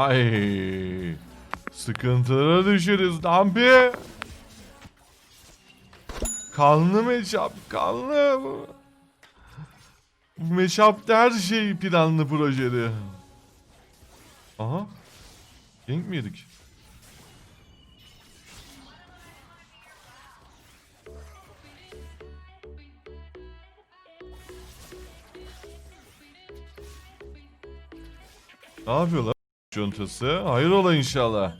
Ay. Sıkıntılara düşeriz Dampi. Kanlı meşap, kanlı. Bu meşapta her şey planlı projeli. Aha. Gank mi yedik? Ne yapıyorlar? Contası. Hayır ola inşallah.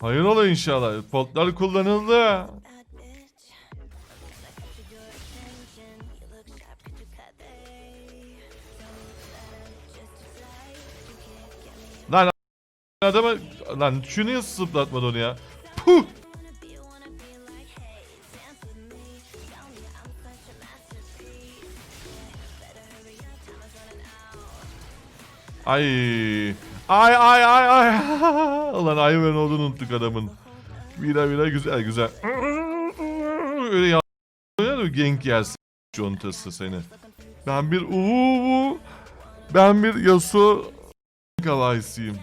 Hayır ola inşallah. Potlar kullanıldı. Lan adama lan şu niye zıplatmadı onu ya? Puh! Ay. Ay ay ay ay. Ulan Ayven olduğunu unuttuk adamın. Vira vira güzel güzel. Öyle ya. Öyle genk yersin contası seni. Ben bir uuu. Ben bir Yasuo kavaysıyım.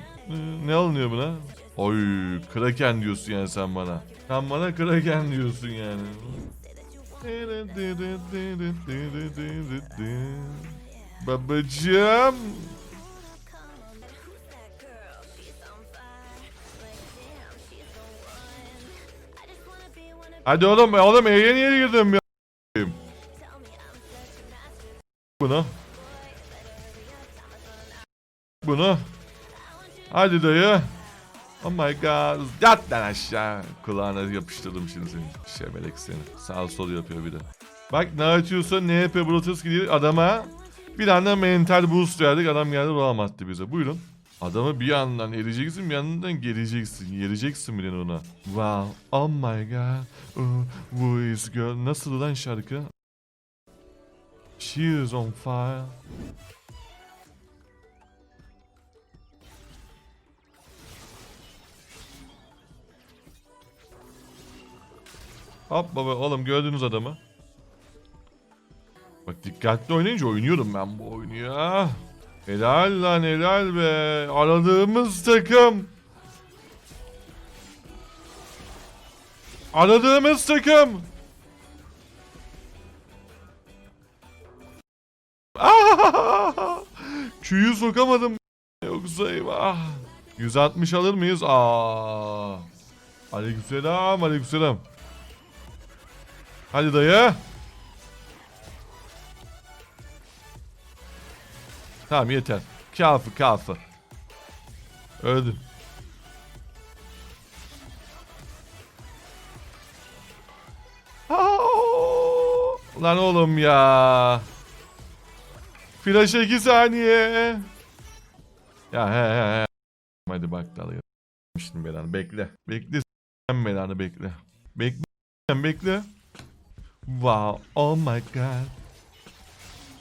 Ne alınıyor buna? Oy kraken diyorsun yani sen bana. Sen bana kraken diyorsun yani. Babacığım. Hadi oğlum oğlum E'ye niye girdim ya? Bunu. Bunu. Hadi dayı. Oh my god. Yat lan aşağı. Kulağına yapıştırdım şimdi seni. Şebelek seni. Sağ sol yapıyor bir de. Bak ne açıyorsa NP Brutus gidiyor adama. Bir anda mental boost verdik. Adam geldi attı bize. Buyurun. Adamı bir yandan ereceksin bir yandan geleceksin. Yereceksin bile ona. Wow. Oh my god. Oh, who is girl? Nasıl lan şarkı? She is on fire. Hop baba oğlum gördünüz adamı. Bak dikkatli oynayınca oynuyorum ben bu oyunu ya. Helal lan helal be. Aradığımız takım. Aradığımız takım. Q'yu sokamadım. Yoksa eyvah. 160 alır mıyız? Aa. Aleykümselam, aleykümselam. Hadi dayı. Tamam yeter. Kafı kafı. Öldün. Aa! Lan oğlum ya. Flash 2 saniye. Ya he he he. Hadi bak dalıyor. Şimdi belanı bekle. Bekle sen belanı bekle. Bekle sen bekle. Wow. Oh my god.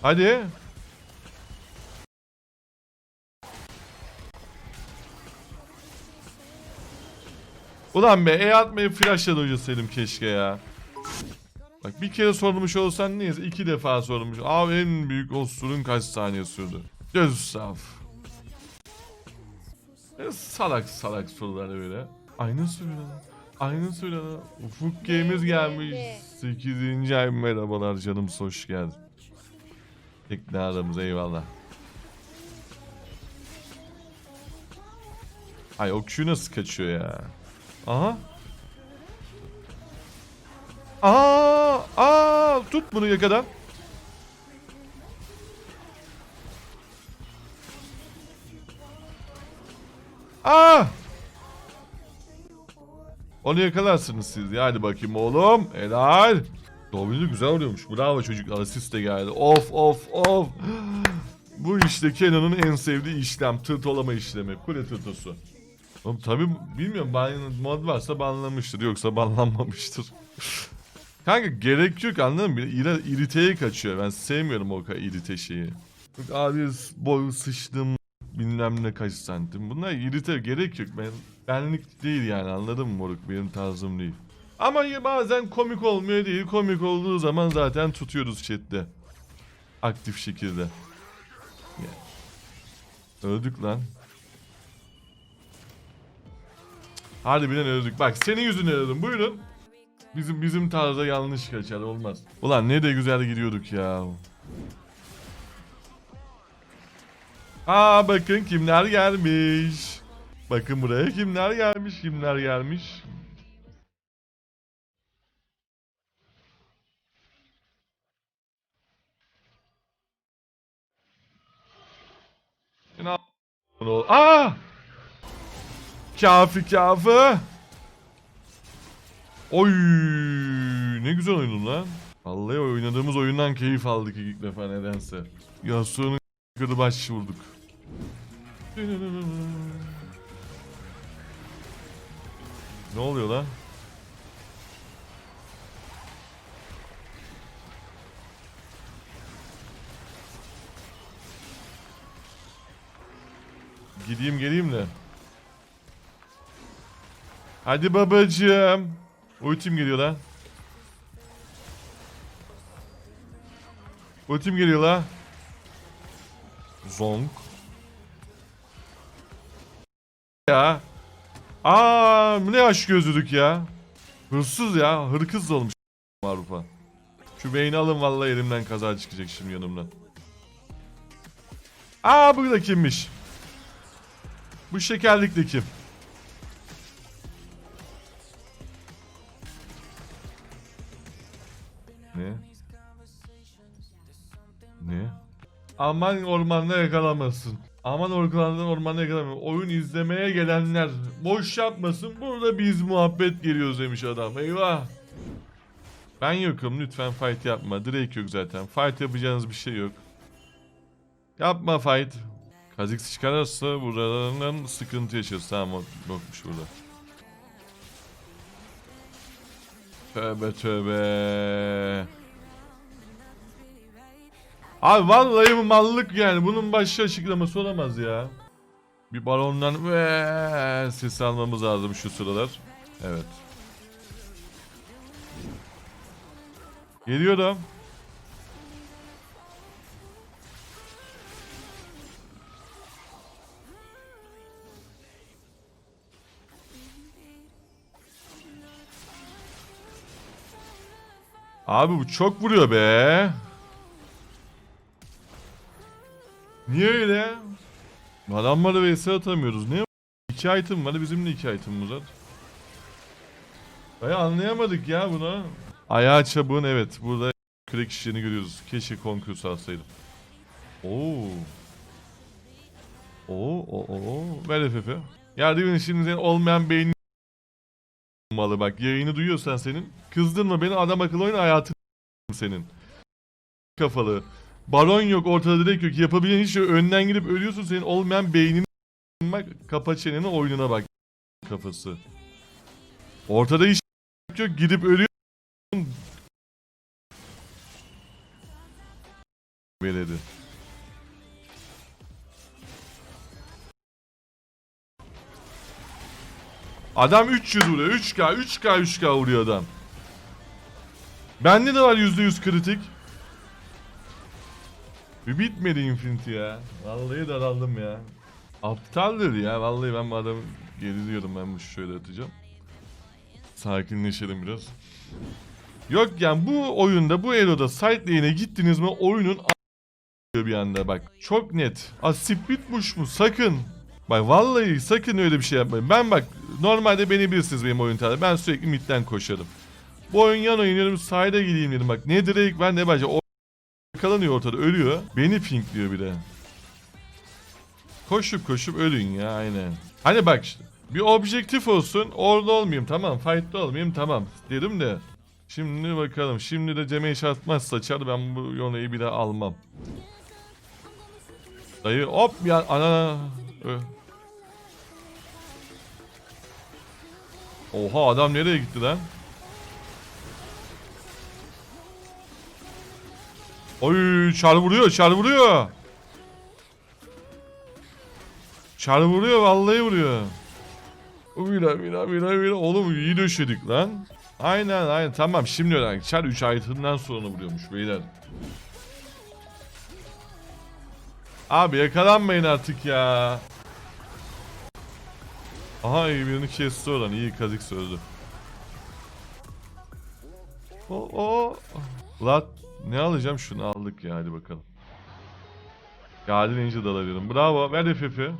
Hadi. Ulan be E atmayı flashla dojasaydım keşke ya. Bak bir kere sormuş olsan neyse iki defa sormuş. Abi en büyük osurun kaç saniye sürdü? Göz saf. E, salak salak sorular öyle. Aynı sorular. Aynı sorular. Ufuk Games gelmiş. 8. ay merhabalar canım hoş geldin. Tekne aramız eyvallah. Ay o Q nasıl kaçıyor ya? Aha. Aa, aa, tut bunu yakadan. Aa! Onu yakalarsınız siz. ya. Hadi bakayım oğlum. Helal. Dobby'de güzel vuruyormuş. Bravo çocuklar. Asist de geldi. Of of of. Bu işte Kenan'ın en sevdiği işlem. Tırtolama işlemi. Kule tırtosu. Oğlum tabi bilmiyorum ban mod varsa banlamıştır yoksa banlanmamıştır. Kanka gerek yok anladın mı? İri, iriteye kaçıyor. Ben sevmiyorum o kadar irite şeyi. Abi boy sıçtım bilmem ne kaç santim. Bunlar irite gerek yok. Ben benlik değil yani anladın mı moruk? Benim tarzım değil. Ama bazen komik olmuyor değil. Komik olduğu zaman zaten tutuyoruz chatte. Aktif şekilde. Öldük lan. Harbiden öldük. Bak senin yüzünden öldüm. Buyurun. Bizim bizim tarzda yanlış kaçar olmaz. Ulan ne de güzel gidiyorduk ya. Aa bakın kimler gelmiş. Bakın buraya kimler gelmiş, kimler gelmiş. Aa! Kafi kafi. Oy ne güzel oynadın lan. Vallahi oynadığımız oyundan keyif aldık ilk defa nedense. Yasuo'nun kırdı baş vurduk. Ne oluyor lan? Gideyim geleyim de. Hadi babacığım. Ultim geliyor lan. Ultim geliyor lan. Zonk. Ya. Aa ne aşk gözlülük ya. Hırsız ya. Hırkız olmuş Avrupa. Şu beyni alın vallahi elimden kaza çıkacak şimdi yanımdan. Aa bu da kimmiş? Bu şekerlikli kim? Ne? Ne? Aman ormanda yakalanmasın. Aman ormanda ormanda yakalanmasın. Oyun izlemeye gelenler boş yapmasın. Burada biz muhabbet geliyoruz demiş adam. Eyvah. Ben yokum lütfen fight yapma. Drake yok zaten. Fight yapacağınız bir şey yok. Yapma fight. Kha'Zix çıkarırsa buralarından sıkıntı yaşarız. Tamam yokmuş burada. Tövbe tövbe. Abi vallahi bu mallık yani. Bunun başka açıklaması olamaz ya. Bir balondan ve ses almamız lazım şu sıralar. Evet. Geliyorum. Abi bu çok vuruyor be. Niye öyle? Adamları vs atamıyoruz. Ne? İki item var. Bizim de iki itemimiz var. Baya anlayamadık ya bunu. Ayağı çabuğun evet. Burada kürek işlerini görüyoruz. Keşke konkurs alsaydım. Oo. Oo, oo, oo. Ver FF. Ya Riven şimdi olmayan beynin malı bak. Yayını duyuyorsan senin. Kızdın mı beni adam akıllı oyun hayatın senin. Kafalı. Baron yok ortada direkt yok. Yapabileceğin hiç yok. Önden gidip ölüyorsun senin olmayan beynini bak. Kapa çeneni oyununa bak. Kafası. Ortada hiç yok. Gidip ölüyor. Beledi. Adam 300 vuruyor. 3K, 3K, 3K vuruyor adam. Bende de var %100 kritik. Bir bitmedi Infinity ya. Vallahi daraldım ya. Aptaldır ya. Vallahi ben bu adamı geriliyorum. Ben bu şöyle atacağım. Sakinleşelim biraz. Yok yani bu oyunda bu Elo'da side gittiniz mi oyunun bir anda bak. Çok net. A splitmuş mu? Sakın. Bak vallahi sakın öyle bir şey yapmayın. Ben bak normalde beni bilirsiniz benim oyun tarzı. Ben sürekli midden koşarım. Bu oyun yan oynuyorum side'a gideyim dedim bak. Ne Drake var ne bence. O yakalanıyor ortada ölüyor. Beni pinkliyor bir de. Koşup koşup ölün ya aynen. Hani bak işte bir objektif olsun orada olmayayım tamam fight'ta olmayayım tamam dedim de. Şimdi bakalım şimdi de Cem'e iş atmazsa çar ben bu yoneyi bir daha almam. Dayı hop ya ana. Ö. Oha adam nereye gitti lan? Oy çar vuruyor çar vuruyor. Çar vuruyor vallahi vuruyor. Vira vira vira vira oğlum iyi döşedik lan. Aynen aynen tamam şimdi öğrendik. Çar 3 ayetinden sonra vuruyormuş beyler. Abi yakalanmayın artık ya. Aha birini kesti oradan. İyi kazık sözdü. O o. Lat ne alacağım şunu aldık ya hadi bakalım. Geldi Ninja da alabilirim. Bravo. Ver FF'i.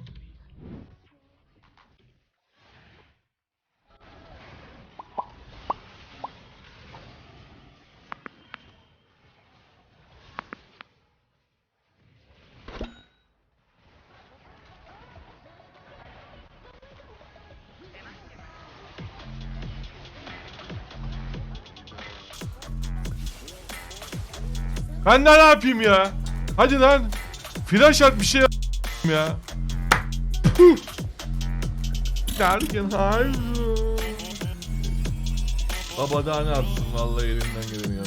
Ben ne yapayım ya? Hadi lan. Flash at bir şey ya. Derken hayır. Baba daha ne yapsın vallahi elinden geleni yapsın.